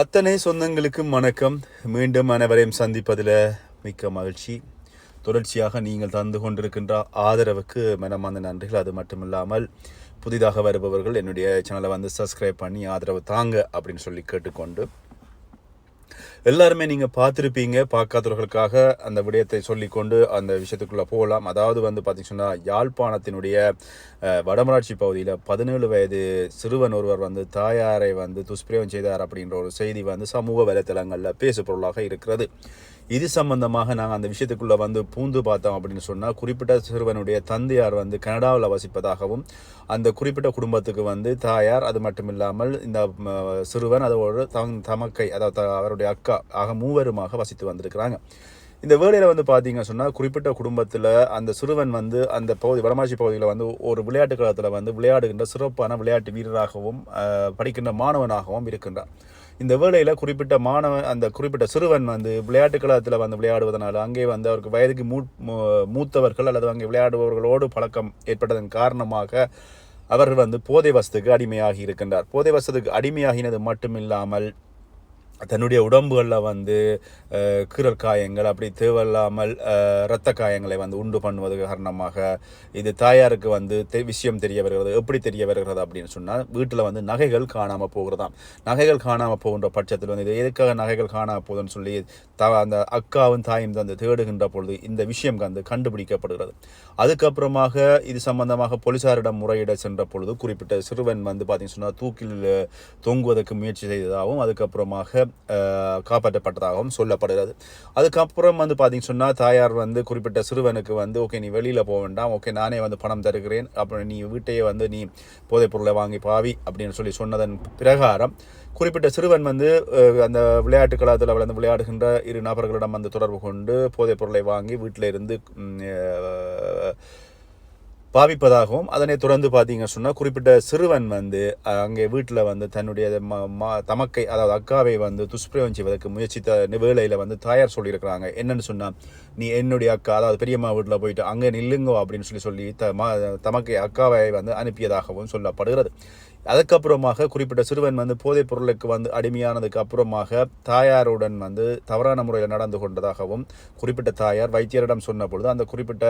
அத்தனை சொந்தங்களுக்கும் வணக்கம். மீண்டும் அனைவரையும் சந்திப்பதில் மிக்க மகிழ்ச்சி. தொடர்ச்சியாக நீங்கள் தந்து கொண்டிருக்கின்ற ஆதரவுக்கு மனமார்ந்த நன்றிகள். அது மட்டுமில்லாமல் புதிதாக வருபவர்கள் என்னுடைய சேனலை வந்து சப்ஸ்கிரைப் பண்ணி ஆதரவு தாங்க அப்படின்னு சொல்லி கேட்டுக்கொண்டு எல்லாருமே நீங்கள் பார்த்துருப்பீங்க. பார்க்காதவர்களுக்காக அந்த விடயத்தை சொல்லிக்கொண்டு அந்த விஷயத்துக்குள்ளே போகலாம். அதாவது வந்து பார்த்தீங்கன்னா யாழ்ப்பாணத்தினுடைய வடமராட்சி பகுதியில் பதினேழு வயது சிறுவன் ஒருவர் வந்து தாயாரை வந்து துஷ்பிரயோகம் செய்தார் அப்படின்ற ஒரு செய்தி வந்து சமூக வலைத்தளங்களில் பேசு பொருளாக இருக்கிறது. இது சம்பந்தமாக நாங்கள் அந்த விஷயத்துக்குள்ளே வந்து பூந்து பார்த்தோம் அப்படின்னு சொன்னால் குறிப்பிட்ட சிறுவனுடைய தந்தையார் வந்து கனடாவில் வசிப்பதாகவும் அந்த குறிப்பிட்ட குடும்பத்துக்கு வந்து தாயார் அது மட்டும் இல்லாமல் இந்த சிறுவன் அதோட தங் தமக்கை அதாவது த- அவருடைய அக்கா ஆக மூவருமாக வசித்து வந்திருக்கிறாங்க. இந்த வேலையில் வந்து பார்த்தீங்க சொன்னால் குறிப்பிட்ட குடும்பத்தில் அந்த சிறுவன் வந்து அந்த பகுதி வடமாட்சி பகுதியில் வந்து ஒரு விளையாட்டு காலத்தில் வந்து விளையாடுகின்ற சிறப்பான விளையாட்டு வீரராகவும் படிக்கின்ற மாணவனாகவும் இருக்கின்றார் இந்த வேளையில் குறிப்பிட்ட மாணவன் அந்த குறிப்பிட்ட சிறுவன் வந்து விளையாட்டு கழகத்தில் வந்து விளையாடுவதனால் அங்கே வந்து அவருக்கு வயதுக்கு மூ மூத்தவர்கள் அல்லது அங்கே விளையாடுபவர்களோடு பழக்கம் ஏற்பட்டதன் காரணமாக அவர் வந்து போதை வசத்துக்கு அடிமையாகி இருக்கின்றார். போதை வசத்துக்கு அடிமையாகினது மட்டுமில்லாமல் தன்னுடைய உடம்புகளில் வந்து கீரல் காயங்கள் அப்படி தேவையில்லாமல் இரத்த காயங்களை வந்து உண்டு பண்ணுவது காரணமாக இது தாயாருக்கு வந்து தெ- விஷயம் தெரிய வருகிறது. எப்படி தெரிய வருகிறது அப்படின்னு சொன்னால் வீட்டில் வந்து நகைகள் காணாமல் போகிறதாம். நகைகள் காணாமல் போகின்ற பட்சத்தில் வந்து இது எதுக்காக நகைகள் காணாமல் போகுதுன்னு சொல்லி த அந்த அக்காவும் தாயும் வந்து தேடுகின்ற பொழுது இந்த விஷயம் வந்து கண்டுபிடிக்கப்படுகிறது. அதுக்கப்புறமாக இது சம்பந்தமாக போலீசாரிடம் முறையிட சென்ற பொழுது குறிப்பிட்ட சிறுவன் வந்து பார்த்தீங்கன்னு சொன்னால் தூக்கில் தொங்குவதற்கு முயற்சி செய்ததாகவும் அதுக்கப்புறமாக காப்பாற்றப்பட்டதாகவும் சொல்லப்படுகிறது. அதுக்கப்புறம் வந்து பார்த்தீங்கன்னு சொன்னால் தாயார் வந்து குறிப்பிட்ட சிறுவனுக்கு வந்து ஓகே நீ வெளியில் போக வேண்டாம். ஓகே நானே வந்து பணம் தருகிறேன். அப்புறம் நீ வீட்டையே வந்து நீ போதைப் பொருளை வாங்கி பாவி அப்படின்னு சொல்லி சொன்னதன் பிரகாரம் குறிப்பிட்ட சிறுவன் வந்து அந்த விளையாட்டு கலாத்தில் வளர்ந்து விளையாடுகின்ற இரு நபர்களிடம் வந்து தொடர்பு கொண்டு போதைப் பொருளை வாங்கி வீட்டில் இருந்து பாவிப்பதாகவும் அதனை தொடர்ந்து பார்த்தீங்க சொன்னால் குறிப்பிட்ட சிறுவன் வந்து அங்கே வீட்டில் வந்து தன்னுடைய ம- மா தமக்கை அதாவது அக்காவை வந்து துஷ்பிரயோகம் செய்வதற்கு முயற்சித்த வேலையில் வந்து தாயார் சொல்லியிருக்கிறாங்க. என்னன்னு சொன்னால் நீ என்னுடைய அக்கா அதாவது பெரியம்மா வீட்டில் போயிட்டு அங்கே நில்லுங்கோ அப்படின்னு சொல்லி சொல்லி த தமக்கை அக்காவை வந்து அனுப்பியதாகவும் சொல்லப்படுகிறது. அதுக்கப்புறமாக குறிப்பிட்ட சிறுவன் வந்து போதைப் பொருளுக்கு வந்து அடிமையானதுக்கு அப்புறமாக தாயாருடன் வந்து தவறான முறையில் நடந்து கொண்டதாகவும் குறிப்பிட்ட தாயார் வைத்தியரிடம் சொன்ன பொழுது அந்த குறிப்பிட்ட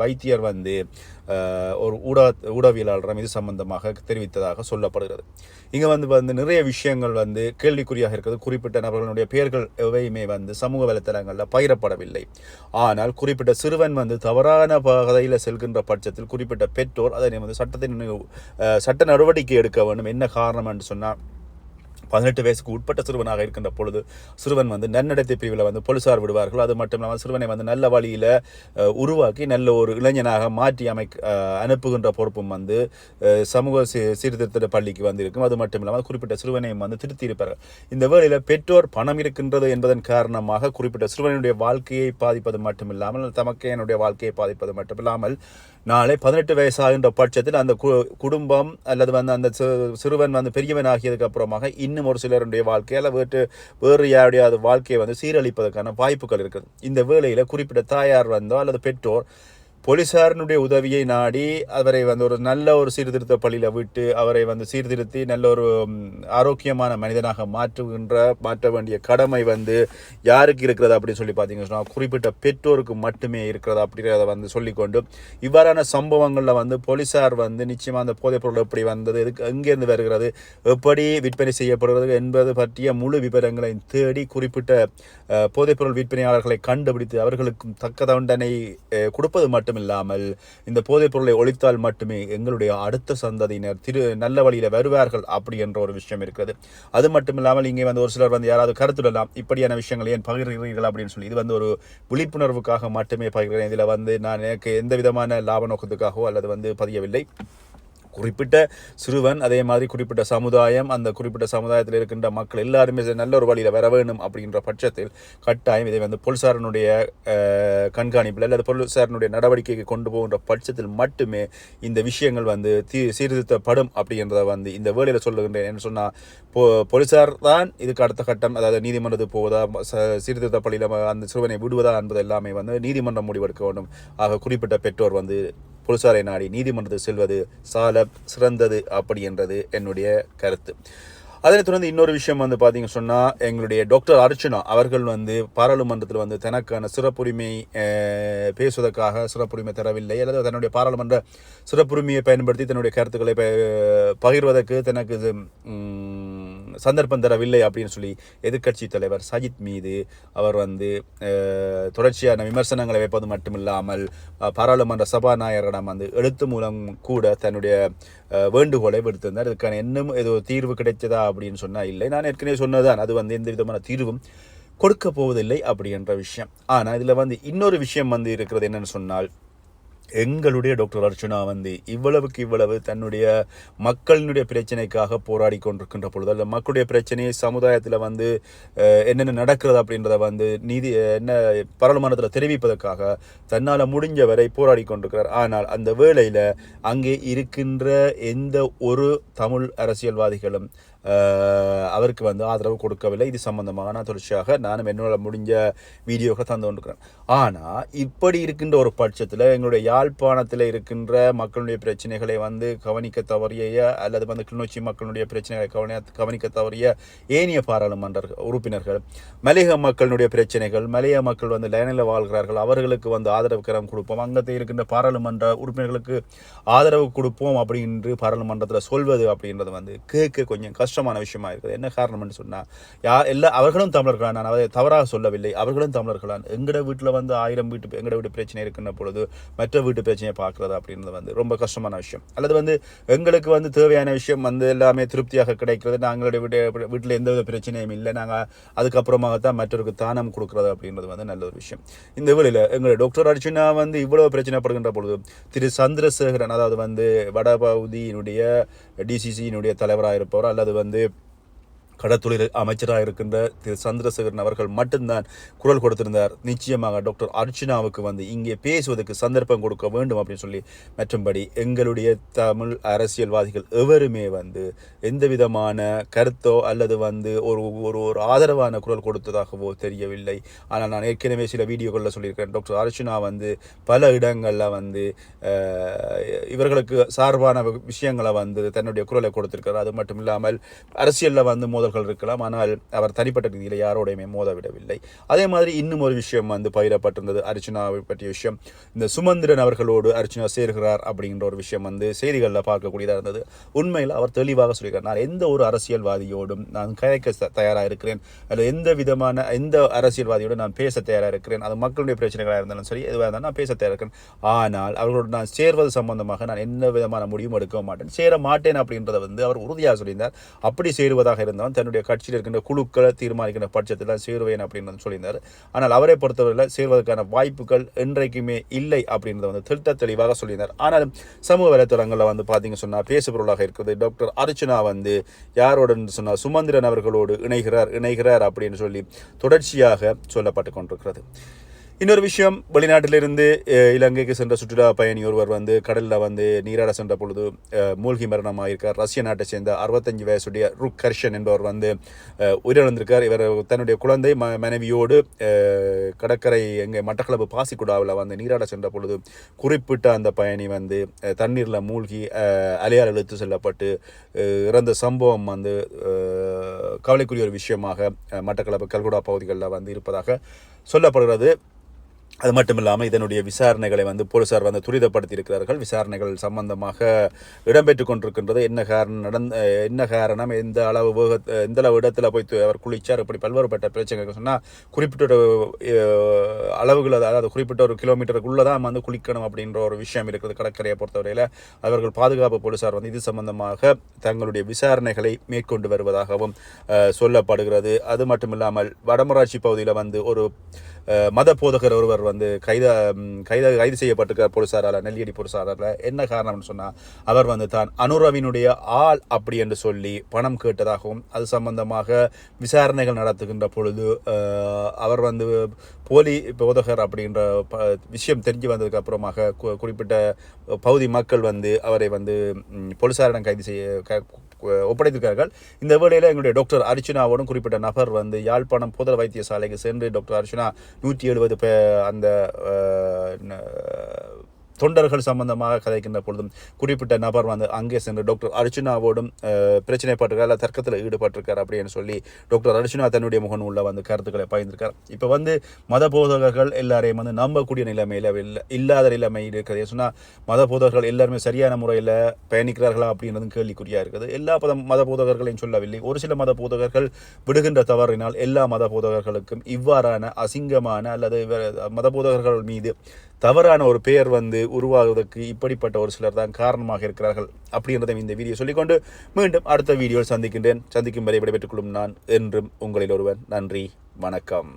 வைத்தியர் வந்து ஒரு ஊடக ஊடகவியலாளரிடம் இது சம்பந்தமாக தெரிவித்ததாக சொல்லப்படுகிறது. இங்கே வந்து வந்து நிறைய விஷயங்கள் வந்து கேள்விக்குறியாக இருக்கிறது. குறிப்பிட்ட நபர்களுடைய பெயர்கள் எவையுமே வந்து சமூக வலைத்தளங்களில் பயிரப்படவில்லை ஆனால் குறிப்பிட்ட சிறுவன் வந்து தவறான பாதையில் செல்கின்ற பட்சத்தில் குறிப்பிட்ட பெற்றோர் அதனை வந்து சட்டத்தின் சட்ட நடவடிக்கை எடுக்க வேண்டும். என்ன காரணம் என்று சொன்னால் பதினெட்டு வயசுக்கு உட்பட்ட சிறுவனாக இருக்கின்ற பொழுது சிறுவன் வந்து நன்னடத்தை பிரிவில் வந்து போலீசார் விடுவார்கள். அது மட்டும் இல்லாமல் சிறுவனை வந்து நல்ல வழியில் உருவாக்கி நல்ல ஒரு இளைஞனாக மாற்றி அமை அனுப்புகின்ற பொறுப்பும் வந்து சமூக சீ சீர்திருத்த பள்ளிக்கு வந்து இருக்கும் அது மட்டும் இல்லாமல் குறிப்பிட்ட சிறுவனையும் வந்து திருத்தியிருப்பார்கள். இந்த வேளையில் பெற்றோர் பணம் இருக்கின்றது என்பதன் காரணமாக குறிப்பிட்ட சிறுவனுடைய வாழ்க்கையை பாதிப்பது மட்டுமில்லாமல் தமக்கையனுடைய வாழ்க்கையை பாதிப்பது மட்டுமில்லாமல் நாளை பதினெட்டு வயசாகின்ற பட்சத்தில் அந்த கு- குடும்பம் அல்லது வந்து அந்த சிறுவன் வந்து பெரியவன் ஆகியதுக்கு அப்புறமாக இன்னும் ஒரு சிலருடைய வாழ்க்கையில் அல்லது வேறு யாருடைய வாழ்க்கையை வந்து சீரழிப்பதற்கான வாய்ப்புகள் இருக்குது. இந்த வேலையில் குறிப்பிட்ட தாயார் வந்தோ அல்லது பெற்றோர் போலீசாரினுடைய உதவியை நாடி அவரை வந்து ஒரு நல்ல ஒரு சீர்திருத்த பள்ளியில் விட்டு அவரை வந்து சீர்திருத்தி நல்ல ஒரு ஆரோக்கியமான மனிதனாக மாற்றுகின்ற மாற்ற வேண்டிய கடமை வந்து யாருக்கு இருக்கிறது அப்படின்னு சொல்லி பார்த்தீங்கன்னு சொன்னால் குறிப்பிட்ட பெற்றோருக்கு மட்டுமே இருக்கிறது அப்படிங்கிறத வந்து சொல்லிக்கொண்டு இவ்வாறான சம்பவங்களில் வந்து போலீஸார் வந்து நிச்சயமாக அந்த போதைப் பொருள் எப்படி வந்தது எதுக்கு எங்கேருந்து வருகிறது எப்படி விற்பனை செய்யப்படுகிறது என்பது பற்றிய முழு விவரங்களை தேடி குறிப்பிட்ட போதைப்பொருள் விற்பனையாளர்களை கண்டுபிடித்து அவர்களுக்கும் தக்க தண்டனை கொடுப்பது மட்டும் மட்டுமில்லாமல் இந்த போதைப் பொருளை ஒழித்தால் மட்டுமே எங்களுடைய அடுத்த சந்ததியினர் திரு நல்ல வழியில் வருவார்கள் அப்படி என்ற ஒரு விஷயம் இருக்கிறது அது மட்டும் இல்லாமல் இங்கே வந்து ஒரு சிலர் வந்து யாராவது கருத்துடலாம் இப்படியான விஷயங்கள் ஏன் பகிர்கிறீர்கள் அப்படின்னு சொல்லி இது வந்து ஒரு விழிப்புணர்வுக்காக மட்டுமே பகிர்கிறேன். இதில் வந்து நான் எனக்கு எந்த விதமான லாப நோக்கத்துக்காகவோ அல்லது வந்து பதியவில்லை. குறிப்பிட்ட சிறுவன் அதே மாதிரி குறிப்பிட்ட சமுதாயம் அந்த குறிப்பிட்ட சமுதாயத்தில் இருக்கின்ற மக்கள் எல்லாருமே நல்ல ஒரு வழியில் வர வேணும் அப்படின்ற பட்சத்தில் கட்டாயம் இதை வந்து போலீசாரனுடைய கண்காணிப்பில் அல்லது போலீசாரனுடைய நடவடிக்கைக்கு கொண்டு போகின்ற பட்சத்தில் மட்டுமே இந்த விஷயங்கள் வந்து தீ சீர்திருத்தப்படும் அப்படின்றத வந்து இந்த வேலையில் சொல்லுகின்றேன் என்ன சொன்னால் போ போலீசார் தான் இதுக்கு அடுத்த கட்டம் அதாவது நீதிமன்றத்துக்கு போவதா ச- சீர்திருத்த பள்ளியில் அந்த சிறுவனை விடுவதா என்பது எல்லாமே வந்து நீதிமன்றம் முடிவெடுக்க வேண்டும். ஆக குறிப்பிட்ட பெற்றோர் வந்து புலிசாரை நாடி நீதிமன்றத்தில் செல்வது சால சிறந்தது அப்படி என்றது என்னுடைய கருத்து. அதனைத் தொடர்ந்து இன்னொரு விஷயம் வந்து பார்த்தீங்க சொன்னால் எங்களுடைய டாக்டர் அர்ச்சனா அவர்கள் வந்து பாராளுமன்றத்தில் வந்து தனக்கான சிறப்புரிமை பேசுவதற்காக சிறப்புரிமை தரவில்லை. அல்லது தன்னுடைய பாராளுமன்ற சிறப்புரிமையை பயன்படுத்தி தன்னுடைய கருத்துக்களை ப- பகிர்வதற்கு தனக்கு இது, சந்தர்ப்பம் தரவில்லை அப்படின்னு சொல்லி எதிர்க்கட்சி தலைவர் சஜித் மீது அவர் வந்து தொடர்ச்சியான விமர்சனங்களை வைப்பது மட்டுமில்லாமல் பாராளுமன்ற சபாநாயகரிடம் வந்து எழுத்து மூலம் கூட தன்னுடைய வேண்டுகோளை விடுத்திருந்தார். இதுக்கான இன்னும் ஏதோ தீர்வு கிடைத்ததா அப்படின்னு சொன்னால் இல்லை. நான் ஏற்கனவே சொன்னதான் அது வந்து எந்த விதமான தீர்வும் கொடுக்க போவதில்லை அப்படின்ற விஷயம். ஆனால் இதில் வந்து இன்னொரு விஷயம் வந்து இருக்கிறது என்னென்னு சொன்னால் எங்களுடைய டாக்டர் அர்ச்சனா வந்து இவ்வளவுக்கு இவ்வளவு தன்னுடைய மக்களினுடைய பிரச்சனைக்காக போராடி கொண்டிருக்கின்ற பொழுது அல்ல மக்களுடைய பிரச்சனையை சமுதாயத்தில் வந்து என்னென்ன நடக்கிறது அப்படின்றத வந்து நீதி என்ன பாராளுமன்றத்தில் தெரிவிப்பதற்காக தன்னால் முடிஞ்ச வரை போராடி கொண்டிருக்கிறார். ஆனால் அந்த வேளையில் அங்கே இருக்கின்ற எந்த ஒரு தமிழ் அரசியல்வாதிகளும் அவருக்கு வந்து ஆதரவு கொடுக்கவில்லை. இது சம்பந்தமாக நான் தொடர்ச்சியாக நானும் என்னோட முடிஞ்ச வீடியோக்களை தந்து கொண்டிருக்கிறேன். ஆனால் இப்படி இருக்கின்ற ஒரு பட்சத்தில் எங்களுடைய யாழ்ப்பாணத்தில் இருக்கின்ற மக்களுடைய பிரச்சனைகளை வந்து கவனிக்க தவறிய அல்லது வந்து கிளிநொச்சி மக்களுடைய பிரச்சனைகளை கவனி கவனிக்க தவறிய ஏனைய பாராளுமன்ற உறுப்பினர்கள் மலையக மக்களுடைய பிரச்சனைகள் மலையக மக்கள் வந்து லைனில் வாழ்கிறார்கள் அவர்களுக்கு வந்து ஆதரவு கரம் கொடுப்போம் அங்கத்தில் இருக்கின்ற பாராளுமன்ற உறுப்பினர்களுக்கு ஆதரவு கொடுப்போம் அப்படின்னு பாராளுமன்றத்தில் சொல்வது அப்படின்றது வந்து கேட்க கொஞ்சம் கஷ்டமான விஷயமா இருக்குது. என்ன காரணம்னு சொன்னால் யா எல்லா அவர்களும் தமிழர்களான் நான் அதை தவறாக சொல்லவில்லை. அவர்களும் தமிழர்களான். எங்கட வீட்டில் வந்து ஆயிரம் வீட்டு எங்கட வீட்டு பிரச்சனை இருக்கின்ற பொழுது மற்ற வீட்டு வீட்டு பிரச்சனையை பார்க்குறது அப்படின்றது வந்து ரொம்ப கஷ்டமான விஷயம். அல்லது வந்து எங்களுக்கு வந்து தேவையான விஷயம் வந்து எல்லாமே திருப்தியாக கிடைக்கிறது. நாங்களுடைய வீட்டு வீட்டில் எந்த வித பிரச்சனையும் இல்லை. நாங்கள் அதுக்கப்புறமாக தான் மற்றவருக்கு தானம் கொடுக்குறது அப்படின்றது வந்து நல்ல ஒரு விஷயம். இந்த வேளையில் எங்களுடைய டாக்டர் அர்ஜுனா வந்து இவ்வளோ பிரச்சனைப்படுகின்ற பொழுது திரு சந்திரசேகரன் அதாவது வந்து வடபகுதியினுடைய டிசிசியினுடைய தலைவராக இருப்பவர் அல்லது வந்து கடத்தொழில் அமைச்சராக இருக்கின்ற திரு சந்திரசேகரன் அவர்கள் மட்டும்தான் குரல் கொடுத்திருந்தார். நிச்சயமாக டாக்டர் அர்ச்சனாவுக்கு வந்து இங்கே பேசுவதற்கு சந்தர்ப்பம் கொடுக்க வேண்டும் அப்படின்னு சொல்லி. மற்றும்படி எங்களுடைய தமிழ் அரசியல்வாதிகள் எவருமே வந்து எந்த விதமான கருத்தோ அல்லது வந்து ஒரு ஒரு ஒரு ஆதரவான குரல் கொடுத்ததாகவோ தெரியவில்லை. ஆனால் நான் ஏற்கனவே சில வீடியோக்களில் சொல்லியிருக்கேன் டாக்டர் அர்ச்சனா வந்து பல இடங்களில் வந்து இவர்களுக்கு சார்பான விஷயங்களை வந்து தன்னுடைய குரலை கொடுத்திருக்கிறார். அது மட்டும் இல்லாமல் அரசியலில் வந்து மோதல்கள் இருக்கலாம். ஆனால் அவர் தனிப்பட்ட ரீதியில் யாரோடையுமே மோதவிடவில்லை. அதே மாதிரி இன்னும் ஒரு விஷயம் வந்து பயிரப்பட்டிருந்தது அர்ச்சனாவை பற்றிய விஷயம். இந்த சுமந்திரன் அவர்களோடு அர்ச்சனா சேர்கிறார் அப்படிங்கிற ஒரு விஷயம் வந்து செய்திகளில் பார்க்கக்கூடியதாக இருந்தது. உண்மையில் அவர் தெளிவாக சொல்லியிருக்கார். நான் எந்த ஒரு அரசியல்வாதியோடும் நான் கதைக்க தயாராக இருக்கிறேன். அல்லது எந்த விதமான எந்த அரசியல்வாதியோடு நான் பேச தயாராக இருக்கிறேன். அது மக்களுடைய பிரச்சனைகளாக இருந்தாலும் சரி எதுவாக இருந்தாலும் நான் பேச தயாராக இருக்கிறேன். ஆனால் அவர்களோடு நான் சேர்வது சம்பந்தமாக நான் எந்த விதமான முடிவும் எடுக்க மாட்டேன். சேர மாட்டேன் அப்படின்றத வந்து அவர் உறுதியாக சொல்லியிருந்தார். அப்படி சேருவதாக இருந்தாலும் தன்னுடைய கட்சியில் இருக்கின்ற குழுக்களை தீர்மானிக்கின்ற பட்சத்தில் சேருவேன் அப்படின்னு சொல்லியிருந்தார். ஆனால் அவரை பொறுத்தவரையில் சேர்வதற்கான வாய்ப்புகள் என்றைக்குமே இல்லை அப்படின்றத வந்து திட்ட தெளிவாக சொல்லியிருந்தார். ஆனாலும் சமூக வலைத்தளங்களில் வந்து பார்த்தீங்க சொன்னால் பேசுபொருளாக இருக்கிறது. டாக்டர் அர்ச்சனா வந்து யாரோடன்னு சொன்னால் சுமந்திரன் அவர்களோடு இணைகிறார் இணைகிறார் அப்படின்னு சொல்லி தொடர்ச்சியாக சொல்லப்பட்டு கொண்டிருக்கிறது. இன்னொரு விஷயம் வெளிநாட்டிலிருந்து இலங்கைக்கு சென்ற சுற்றுலா பயணி ஒருவர் வந்து கடலில் வந்து நீராட சென்ற பொழுது மூழ்கி மூழ்கி மரணமாயிருக்கார். ரஷ்ய நாட்டை சேர்ந்த அறுபத்தஞ்சு வயசுடைய ருக் கர்ஷன் என்பவர் வந்து உயிரிழந்திருக்கார். இவர் தன்னுடைய குழந்தை ம மனைவியோடு கடற்கரை எங்கே மட்டக்களப்பு பாசிக்குடாவில் வந்து நீராட சென்ற பொழுது குறிப்பிட்ட அந்த பயணி வந்து தண்ணீரில் மூழ்கி அலையால் இழுத்து செல்லப்பட்டு இறந்த சம்பவம் வந்து கவலைக்குரிய ஒரு விஷயமாக மட்டக்களப்பு கல்குடா பகுதிகளில் வந்து இருப்பதாக சொல்லப்படுகிறது. அது மட்டும் இல்லாமல் இதனுடைய விசாரணைகளை வந்து போலீசார் வந்து துரிதப்படுத்தி இருக்கிறார்கள் விசாரணைகள் சம்பந்தமாக இடம்பெற்று கொண்டிருக்கின்றது. என்ன காரணம் நடந்த என்ன காரணம்? எந்த அளவு வேக எந்த அளவு இடத்துல போய் அவர் குளிச்சார்? இப்படி பல்வேறுபட்ட பிரச்சனைகள் சொன்னால் குறிப்பிட்ட ஒரு அளவுகள் அதாவது குறிப்பிட்ட ஒரு கிலோமீட்டருக்குள்ளே தான் வந்து குளிக்கணும் அப்படின்ற ஒரு விஷயம் இருக்குது கடற்கரையை பொறுத்தவரையில். அவர்கள் பாதுகாப்பு போலீசார் வந்து இது சம்பந்தமாக தங்களுடைய விசாரணைகளை மேற்கொண்டு வருவதாகவும் சொல்லப்படுகிறது. அது மட்டும் இல்லாமல் வடமராட்சி பகுதியில் வந்து ஒரு மத போதகர் ஒருவர் வந்து கைத கைத கைது செய்யப்பட்டிருக்கார் போலீசாரால் நெல்லியடி போலீசாரால் என்ன காரணம்னு சொன்னால் அவர் வந்து தான் அனுரவினுடைய ஆள் அப்படி என்று சொல்லி பணம் கேட்டதாகவும் அது சம்பந்தமாக விசாரணைகள் நடத்துகின்ற பொழுது அவர் வந்து போலி போதகர் அப்படின்ற ப- விஷயம் தெரிஞ்சு வந்ததுக்கு அப்புறமாக கு- குறிப்பிட்ட பகுதி மக்கள் வந்து அவரை வந்து போலீசாரிடம் கைது செய்ய க- ஒப்படைத்திருக்கிறார்கள். இந்த வேளையில் எங்களுடைய டாக்டர் அர்ச்சனாவோடும் குறிப்பிட்ட நபர் வந்து யாழ்ப்பாணம் புதர் வைத்தியசாலைக்கு சென்று டாக்டர் அர்ச்சனா நூற்றி எழுபது அந்த தொண்டர்கள் சம்பந்தமாக கதைக்கின்ற பொழுதும் குறிப்பிட்ட நபர் வந்து அங்கே சென்று டாக்டர் அர்ஜுனாவோடும் அஹ், பிரச்சனைப்பட்டிருக்கார் இல்லை தர்க்கத்தில் ஈடுபட்டிருக்கார் அப்படின்னு சொல்லி டாக்டர் அர்ஜுனா தன்னுடைய முகன் உள்ள வந்து கருத்துக்களை பகிர்ந்திருக்கார். இப்போ வந்து மத போதகர்கள் எல்லாரையும் வந்து நம்பக்கூடிய நிலைமையில் இல்லை இல்லாத நிலைமை இருக்கிறது சொன்னால் மத போதகர்கள் எல்லாருமே சரியான முறையில் பயணிக்கிறார்களா அப்படின்றதும் கேள்விக்குறியாக இருக்குது. எல்லா பத மத போதகர்களையும் சொல்லவில்லை. ஒரு சில மத போதகர்கள் விடுகின்ற தவறினால் எல்லா மத போதகர்களுக்கும் இவ்வாறான அசிங்கமான அல்லது மத போதகர்கள் மீது தவறான ஒரு பெயர் வந்து உருவாகுவதற்கு இப்படிப்பட்ட ஒரு சிலர் தான் காரணமாக இருக்கிறார்கள் அப்படின்றதை இந்த வீடியோ சொல்லிக்கொண்டு மீண்டும் அடுத்த வீடியோவில் சந்திக்கின்றேன். சந்திக்கும் வரை விடைபெற்றுக் கொள்ளும் நான் என்றும் உங்களில் ஒருவன் நன்றி. வணக்கம்.